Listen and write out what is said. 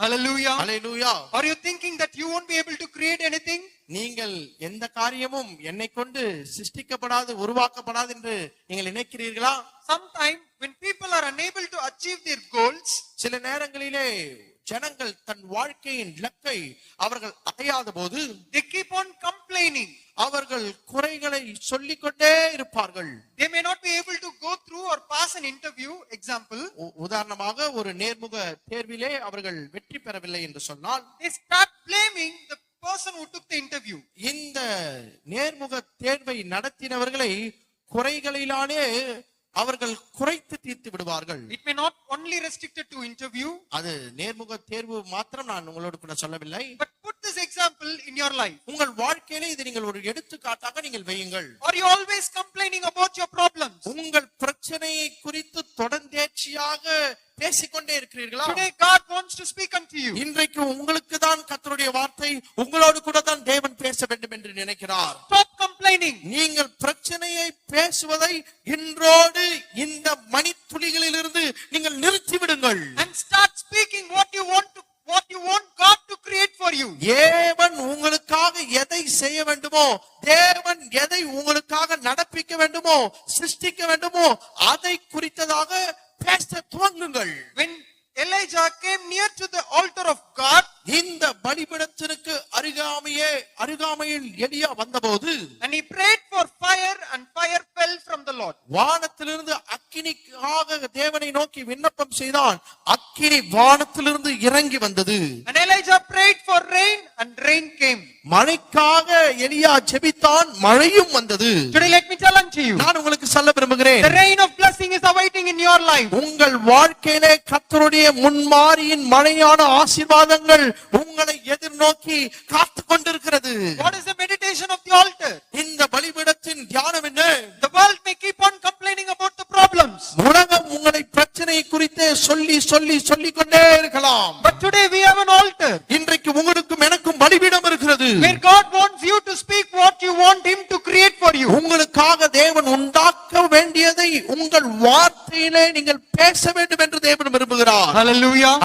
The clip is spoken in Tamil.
Hallelujah. Hallelujah Are you thinking that you won't be able to create anything? நீங்கள் எந்த காரியமும் என்னை கொண்டு சிருஷ்டிக்கப்படாது உருவாக்கப்படாது என்று நீங்கள் நினைக்கிறீர்களா Sometimes when people are unable to achieve their goals, சில நேரங்களிலே ஜனங்கள் தன் வாழ்க்கையின் இலக்கை அவர்கள் அடையாத போது they keep on complaining. அவர்கள் குறைகளை சொல்லிக்கொண்டே இருப்பார்கள் They may not be able to go pass an interview, example. உதாரணமாக ஒரு நேர்முக தேர்விலே அவர்கள் வெற்றி பெறவில்லை என்று சொன்னால் They start blaming the person who took the interview. இந்த நேர்முக தேர்வை நடத்தினவர்களை குறைகளிலானே அவர்கள் குறைத்து தீர்த்து விடுவார்கள் It may not only restricted to interview, அது நேர்முக தேர்வு மாத்திரம் நான் உங்களோடு கூட சொல்லவில்லை this example in your life. உங்கள் வாழ்க்கையிலே இது நீங்கள் ஒரு எடுத்துக்காட்டாக நீங்கள் வையுங்கள் Are you always complaining about your problems? உங்கள் பிரச்சனையை குறித்து தொடர்ந்தேர்ச்சியாக பேசிக்கொண்டே இருக்கிறீர்களா Today God wants to speak unto you. இன்றைக்கு உங்களுக்கு தான் கர்த்தருடைய வார்த்தை உங்களோடு கூட தான் தேவன் பேச வேண்டும் என்று நினைக்கிறார் Stop complaining. நீங்கள் பிரச்சனையை பேசுவதை இன்றோடு இந்த மணித்துளிகளிலிருந்து நீங்கள் நிறுத்தி விடுங்கள் and start speaking what you want to what you want God to create for you. தேவன் உங்களுக்காக எதை செய்ய வேண்டுமோ தேவன் எதை உங்களுக்காக நடப்பிக்க வேண்டுமோ சிருஷ்டிக்க வேண்டுமோ அதை குறித்ததாக பேச துவங்குங்கள் When Elijah came near to the altar of God இந்த பலிபீடத்திற்கு அருகாமையே அருகாமையில் எலியா வந்தபோது and he prayed for fire and fire fell from the Lord. வானத்திலிருந்து அக்கினிக்காக தேவனை நோக்கி விண்ணப்பம் செய்தான் அக்கினி வானத்திலிருந்து இறங்கி வந்தது And Elijah prayed for rain எலியா ஜெபித்தான் மழையும் வந்தது. Today let me unto you. நான் உங்களுக்கு சொல்ல விரும்புகிறேன். The rain of blessing is awaiting in your life. உங்கள் வாழ்க்கையிலே கர்த்தருடைய முன்மாரியின் மழையான ஆசீர்வாதங்கள் உங்களை எதிர்நோக்கி காத்து கொண்டிருக்கிறது. What is the meditation of the altar? இந்த பலிபீடத்தின் தியானம் என்ன? The world may keep on complaining about the problems. உலகம் உங்களை பிரச்சனை குறித்து சொல்லி சொல்லி சொல்லிக் கொண்டே இருக்கலாம். But today we have an altar. இன்றைக்கு உங்களுக்கும் பலிபீடம் இருக்கிறது where God wants you to speak what you want Him to create for you. உங்களுக்காக தேவன் உண்டாக்க வேண்டியதை உங்கள் வார்த்தையிலே நீங்கள் பேச வேண்டும் என்று தேவன் விரும்புகிறார் Hallelujah.